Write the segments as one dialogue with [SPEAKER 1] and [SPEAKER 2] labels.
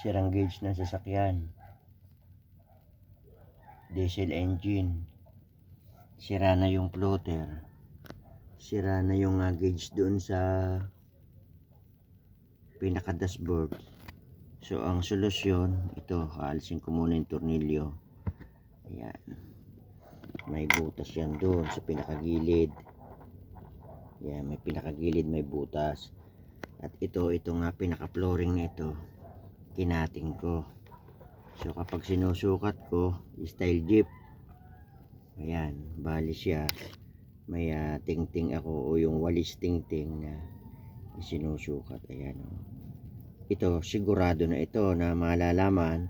[SPEAKER 1] sirang gauge ng sasakyan. Diesel engine. Sira na yung floater sira na yung ah, gauge doon sa pinaka dashboard so ang solusyon ito haalisin ko muna yung tornilyo. Ayan. May butas yan doon sa pinakagilid. Yan may pinakagilid may butas. At ito ito nga pinaka flooring nito kinating ko. So kapag sinusukat ko style jeep. Ayan bali siya may ah, tingting ako o yung walis tingting na sinusukat. Ayan oh. ito sigurado na ito na malalaman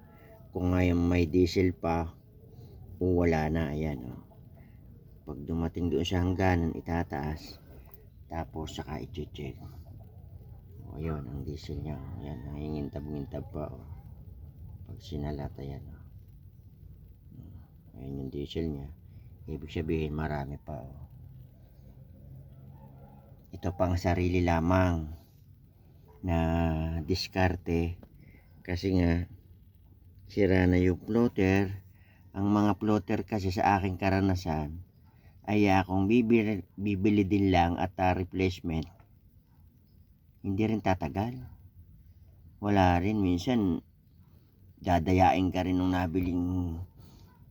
[SPEAKER 1] kung ngayon may diesel pa o wala na. Ayan oh. pag dumating doon sa hangganan itataas tapos saka i-check o ayun ang diesel niya ayan nangingintab-ngintab pa oh. pag sinalat ayan oh. ayan yung diesel niya ibig sabihin marami pa oh. ito pang sarili lamang na diskarte kasi nga sira na yung floater ang mga floater kasi sa aking karanasan ay kung bibili, bibili din lang at ah, replacement hindi rin tatagal. Wala rin. Minsan dadayain ka rin nung nabiling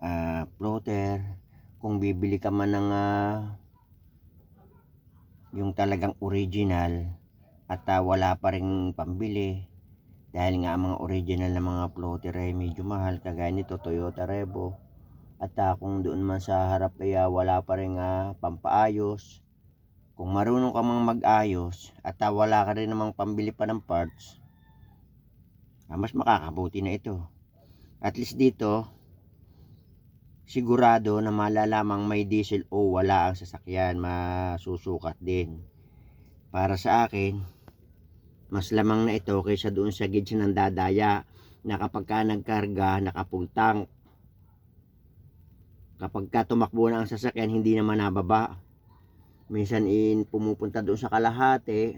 [SPEAKER 1] ah, floater kung bibili ka man ng ah, yung talagang original at ah, wala pa rin pambili. Dahil nga ang mga original na mga floater ay medyo mahal kagaya nito Toyota Revo. At ah, kung doon man sa harap ay ah, wala pa rin ah, pampaayos kung marunong ka mang mag-ayos at ah, wala ka rin namang pambili pa ng parts ah, mas makakabuti na ito. At least dito sigurado na malalamang may diesel o wala ang sasakyan masusukat din. Para sa akin mas lamang na ito kaysa doon sa gauge ng dadaya na kapag ka nagkarga naka full tank kapag ka tumakbo na ang sasakyan hindi naman nababa minsan in pumupunta doon sa kalahati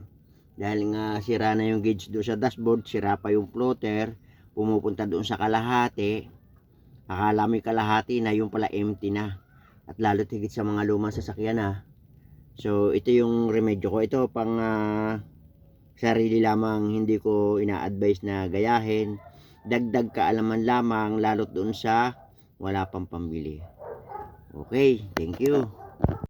[SPEAKER 1] dahil nga sira na yung gauge doon sa dashboard sira pa yung floater pumupunta doon sa kalahati. Akala mo kalahati na yung pala empty na. At lalo tigit sa mga lumang sasakyan na so ito yung remedyo ko. Ito pang ah, sarili lamang hindi ko ina-advise na gayahin. Dagdag kaalaman lamang lalo doon sa wala pang pambili. Okay thank you